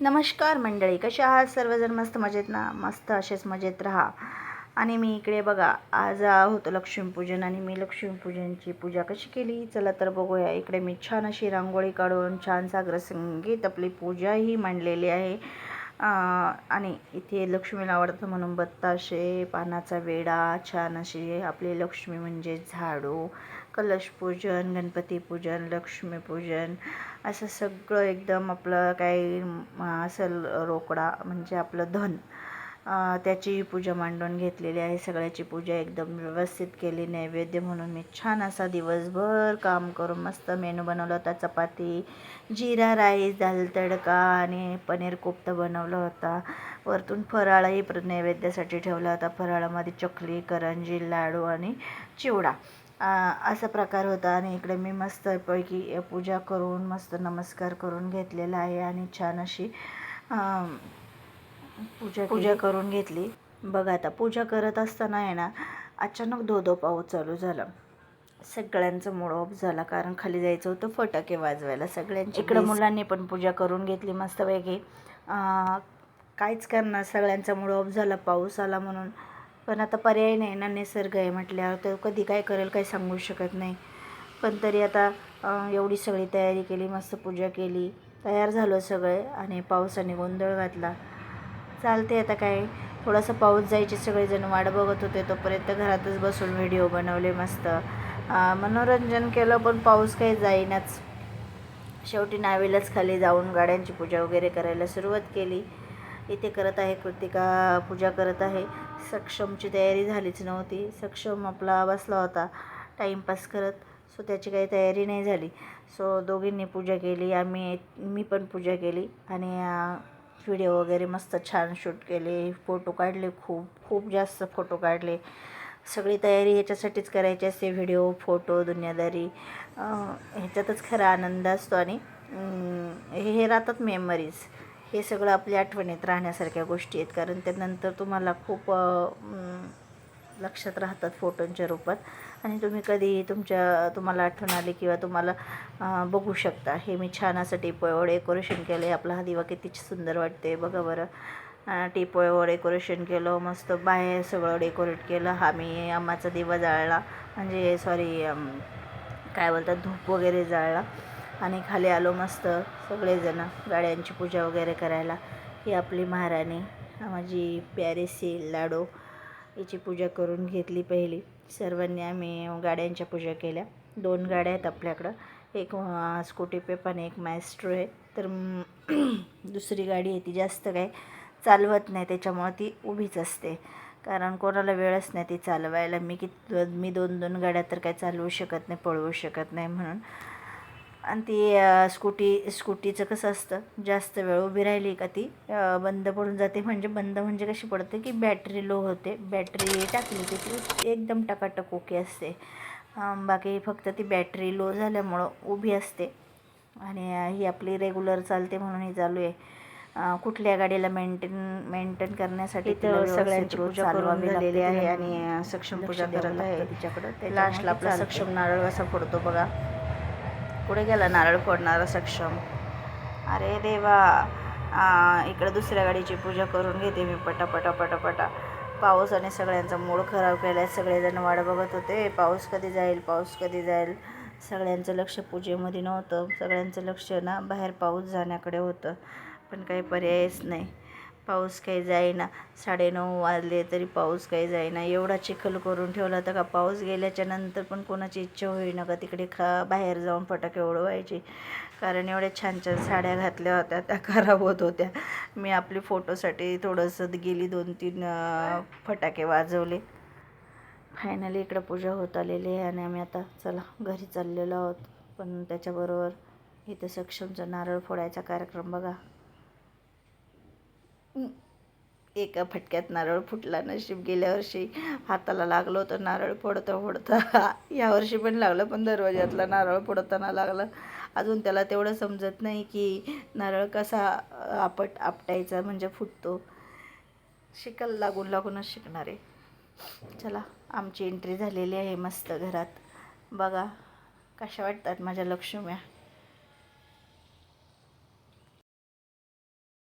नमस्कार मंडळी कसे आहात? सर्वजण मस्त मजेत ना? मस्त असेच मजेत राहा. आणि मी इकडे बघा आज होतं लक्ष्मीपूजन आणि मी लक्ष्मीपूजनची पूजा कशी केली? चला तर बघूया. इकडे मी छान अशी रांगोळी काढून छान सागर संगीत आपली पूजाही मांडलेली आहे. आणि इथे लक्ष्मीला आवडतं म्हणून बत्ताशे पानाचा वेडा छान अशी आपली लक्ष्मी म्हणजे झाडू कलशपूजन गणपतीपूजन लक्ष्मीपूजन असं सगळं एकदम आपलं काही असं असेल रोकडा म्हणजे आपलं धन त्याचीही पूजा मांडून घेतलेली आहे. सगळ्याची पूजा एकदम व्यवस्थित केली नैवेद्य म्हणून मी छान असा दिवसभर काम करून मस्त मेनू बनवला होता. चपाती जिरा राईस दाल तडका आणि पनीर कोफ्ता बनवला होता. वरतून फराळही प्र नैवेद्यासाठी ठेवला होता. फराळामध्ये चकली करंजी लाडू आणि चिवडा. असा प्रकार होता आणि इकडे मी मस्तपैकी पूजा करून मस्त नमस्कार करून घेतलेला आहे आणि छान अशी पूजा पूजा करून घेतली. बघा आता पूजा करत असताना आहे ना अचानक धोधो पाऊस चालू झाला. सगळ्यांचा मूड ऑफ झाला कारण खाली जायचं होतं फटाके वाजवायला. सगळ्यांची इकडं मुलांनी पण पूजा करून घेतली मस्तपैकी. काहीच करणार सगळ्यांचा मूड ऑफ झाला पाऊस आला म्हणून. पण आता पर्याय नाही ना निसर्ग आहे म्हटल्यावर. तर कधी काय करेल काही सांगू शकत नाही. पण तरी आता एवढी सगळी तयारी केली मस्त पूजा केली तयार झालो सगळे आणि पावसाने गोंधळ घातला. चालते आता काय थोडासा पाऊस जायचे सगळेजण वाट बघत होते तोपर्यंत घरातच बसून व्हिडिओ बनवले मस्त. मनोरंजन केलं पण पाऊस काही जाईनाच. शेवटी नावेलाच खाली जाऊन गाड्यांची पूजा वगैरे करायला सुरुवात केली. इथे करत आहे कृतिका पूजा करत आहे. सक्षमची तयारी झालीच नव्हती. सक्षम आपला बसला होता टाईमपास करत. सो त्याची काही तयारी नाही झाली. सो दोघींनी पूजा केली. आम्ही मी पण पूजा केली. आणि व्हिडिओ वगैरे मस्त छान शूट केले. फोटो काढले खूप खूप जास्त फोटो काढले. सगळी तयारी याच्यासाठीच करायची असते. व्हिडिओ फोटो दुनियादारी. ह्याच्यातच खरा आनंद असतो आणि हे हे राहतात मेमरीज हे सगळं आपल्या आठवणीत राहण्यासारख्या गोष्टी आहेत. कारण त्यानंतर तुम्हाला खूप लक्षात राहतात फोटोंच्या रूपात. आणि तुम्ही कधी तुमच्या तुम्हाला आठवण आली किंवा तुम्हाला बघू शकता. हे मी छान असं टिपोळ्यावर डेकोरेशन केलं आहे आपला हा दिवा किती सुंदर वाटते बघा बरं. अं, टिपोळ्यावर डेकोरेशन केलं मस्त बाहेर सगळं डेकोरेट केलं. हा मी अम्माचा दिवा जाळला. म्हणजे सॉरी काय बोलतात धूप वगैरे जाळला. आणि खाली आलो मस्त सगळेजणं गाड्यांची पूजा वगैरे करायला. ही आपली महाराणी माझी प्यारेसी लाडो हिची पूजा करून घेतली पहिली. सर्वांनी आम्ही गाड्यांच्या पूजा केल्या. दोन गाड्या आहेत आपल्याकडं. एक स्कूटी पेप आणि एक मॅस्ट्रो आहे. तर दुसरी गाडी आहे ती जास्त काय चालवत नाही त्याच्यामुळं ती उभीच असते. कारण कोणाला वेळच नाही ती चालवायला. मी कित मी दोन दोन गाड्या तर काय चालवू शकत नाही पळवू शकत नाही म्हणून. आणि ती स्कूटी स्कूटीचं कसं असतं? जास्त वेळ उभी राहिली का ती? बंद पडून जाते. म्हणजे बंद म्हणजे कशी पडते की बॅटरी लो होते. बॅटरी टाकली की ती एकदम टकाटक ओके असते. बाकी फक्त ती बॅटरी लो झाल्यामुळं उभी असते. आणि ही आपली रेग्युलर चालते म्हणून ही चालू आहे. कुठल्या गाडीला मेंटेन मेंटेन करण्यासाठी तिला सगळ्यांची पूजा करून झालेली आहे आणि सक्षम पूजा करत आहे. तिच्याकडं. लास्टला आपला सक्षम नारळ कसा फोडतो बघा. पुढे गेला? नारळ फोडणारा सक्षम. अरे देवा. इकडं दुसऱ्या गाडीची पूजा करून घेते मी पटापटा पटापटा. पाऊस आणि सगळ्यांचा मूळ खराब केला सगळेजण वाट बघत होते. पाऊस कधी जाईल? पाऊस कधी जाईल? सगळ्यांचं लक्ष पूजेमध्ये नव्हतं. सगळ्यांचं लक्ष ना बाहेर पाऊस जाण्याकडे होतं. पण काही पर्यायच नाही. पाऊस काही जाईना. साडेनऊ वाजले तरी पाऊस काही जाईना. एवढा चिखल करून ठेवला होता का पाऊस गेल्याच्यानंतर पण कोणाची इच्छा होईना का तिकडे खा बाहेर जाऊन फटाके उडवायची. कारण एवढ्या छान छान साड्या घातल्या होत्या त्या खराब होत होत्या. मी आपली फोटोसाठी थोडंसं गेली दोन तीन फटाके वाजवले. फायनली इकडं पूजा होत आलेली आहे आणि आम्ही आता चला घरी चाललेलो आहोत. पण त्याच्याबरोबर इथं सक्षमचा नारळ फोडायचा कार्यक्रम बघा. एका फटक्यात नारळ फुटला नशीब गेल्या वर्षी हाताला लागलं होतं नारळ फोडता फोडता. यावर्षी पण लागलं पण दरवाज्यातला नारळ फोडताना लागलं. अजून त्याला तेवढं समजत नाही की नारळ कसा आपट आपटायचा म्हणजे फुटतो. शिकल लागून लागूनच शिकणार. आहे चला आमची एंट्री झालेली आहे मस्त घरात. बघा कशा वाटतात माझ्या लक्ष्म्या?